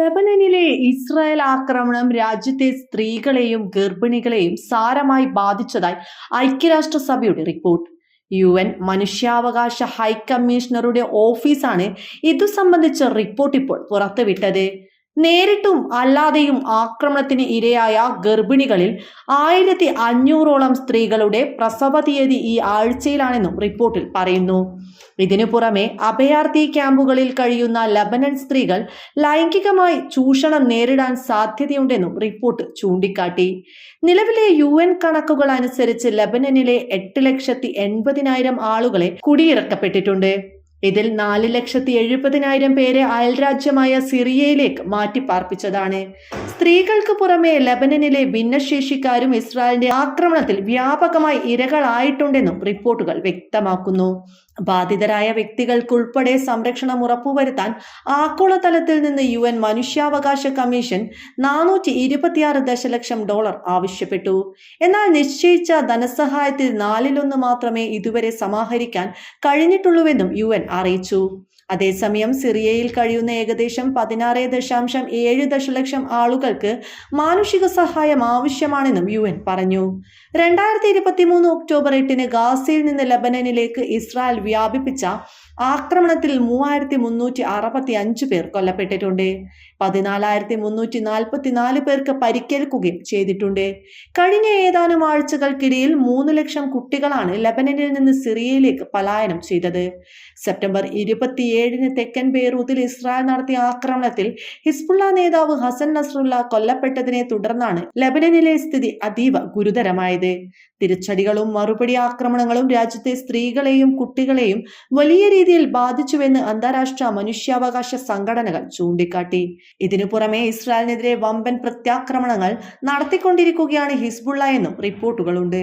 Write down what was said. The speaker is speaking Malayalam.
ലബനനിലെ ഇസ്രായേൽ ആക്രമണം രാജ്യത്തെ സ്ത്രീകളെയും ഗർഭിണികളെയും സാരമായി ബാധിച്ചതായി ഐക്യരാഷ്ട്രസഭയുടെ റിപ്പോർട്ട്. യു എൻ മനുഷ്യാവകാശ ഹൈക്കമ്മീഷണറുടെ ഓഫീസാണ് ഇതു സംബന്ധിച്ച റിപ്പോർട്ട് ഇപ്പോൾ പുറത്തുവിട്ടത്. നേരിട്ടും അല്ലാതെയും ആക്രമണത്തിന് ഇരയായ ഗർഭിണികളിൽ ആയിരത്തി അഞ്ഞൂറോളം സ്ത്രീകളുടെ പ്രസവ തീയതി ഈ ആഴ്ചയിലാണെന്നും റിപ്പോർട്ടിൽ പറയുന്നു. ഇതിനു പുറമെ അഭയാർത്ഥി ക്യാമ്പുകളിൽ കഴിയുന്ന ലബനൻ സ്ത്രീകൾ ലൈംഗികമായി ചൂഷണം നേരിടാൻ സാധ്യതയുണ്ടെന്നും റിപ്പോർട്ട് ചൂണ്ടിക്കാട്ടി. നിലവിലെ യു എൻ കണക്കുകൾ അനുസരിച്ച് ലബനനിലെ എട്ട് ലക്ഷത്തി എൺപതിനായിരം ആളുകളെ കുടിയിറക്കപ്പെട്ടിട്ടുണ്ട്. ഇതിൽ നാല് ലക്ഷത്തി എഴുപതിനായിരം പേരെ അയൽരാജ്യമായ സിറിയയിലേക്ക് മാറ്റിപ്പാർപ്പിച്ചതാണ്. സ്ത്രീകൾക്ക് പുറമെ ലബനനിലെ ഭിന്നശേഷിക്കാരും ഇസ്രായേലിന്റെ ആക്രമണത്തിൽ വ്യാപകമായി ഇരകളായിട്ടുണ്ടെന്നും റിപ്പോർട്ടുകൾ വ്യക്തമാക്കുന്നു. ബാധിതരായ വ്യക്തികൾക്കുൾപ്പെടെ സംരക്ഷണം ഉറപ്പുവരുത്താൻ ആഗോളതലത്തിൽ നിന്ന് യു എൻ മനുഷ്യാവകാശ കമ്മീഷൻ നാനൂറ്റി ഇരുപത്തിയാറ് ദശലക്ഷം ഡോളർ ആവശ്യപ്പെട്ടു. എന്നാൽ നിശ്ചയിച്ച ധനസഹായത്തിൽ നാലിലൊന്ന് മാത്രമേ ഇതുവരെ സമാഹരിക്കാൻ കഴിഞ്ഞിട്ടുള്ളൂവെന്നും യു അറിയിച്ചു. അതേസമയം സിറിയയിൽ കഴിയുന്ന ഏകദേശം പതിനാറ് ദശാംശം ഏഴ് ദശലക്ഷം ആളുകൾക്ക് മാനുഷിക സഹായം ആവശ്യമാണെന്നും യു എൻ പറഞ്ഞു. രണ്ടായിരത്തി ഇരുപത്തി മൂന്ന് ഒക്ടോബർ എട്ടിന് ഗാസയിൽ നിന്ന് ലബനനിലേക്ക് ഇസ്രായേൽ വ്യാപിപ്പിച്ച ആക്രമണത്തിൽ മൂവായിരത്തി മുന്നൂറ്റി അറുപത്തി അഞ്ച് പേർ കൊല്ലപ്പെട്ടിട്ടുണ്ട്. പതിനാലായിരത്തി മുന്നൂറ്റി നാൽപ്പത്തി നാല് പേർക്ക് പരിക്കേൽക്കുകയും ചെയ്തിട്ടുണ്ട്. കഴിഞ്ഞ ഏതാനും ആഴ്ചകൾക്കിടയിൽ മൂന്ന് ലക്ഷം കുട്ടികളാണ് ലബനനിൽ നിന്ന് സിറിയയിലേക്ക് പലായനം ചെയ്തത്. സെപ്റ്റംബർ ഇരുപത്തിയേഴിന് തെക്കൻ ബെയ്റൂത്തിൽ ഇസ്രായേൽ നടത്തിയ ആക്രമണത്തിൽ ഹിസ്ബുള്ള നേതാവ് ഹസൻ നസ്രുല്ല കൊല്ലപ്പെട്ടതിനെ തുടർന്നാണ് ലബനനിലെ സ്ഥിതി അതീവ ഗുരുതരമായത്. തിരിച്ചടികളും മറുപടി ആക്രമണങ്ങളും രാജ്യത്തെ സ്ത്രീകളെയും കുട്ടികളെയും വലിയ രീതിയിൽ ബാധിച്ചുവെന്ന് അന്താരാഷ്ട്ര മനുഷ്യാവകാശ സംഘടനകൾ ചൂണ്ടിക്കാട്ടി. ഇതിനു പുറമെ ഇസ്രായേലിനെതിരെ വമ്പൻ പ്രത്യാക്രമണങ്ങൾ നടത്തിക്കൊണ്ടിരിക്കുകയാണ് ഹിസ്ബുള്ള എന്നും റിപ്പോർട്ടുകളുണ്ട്.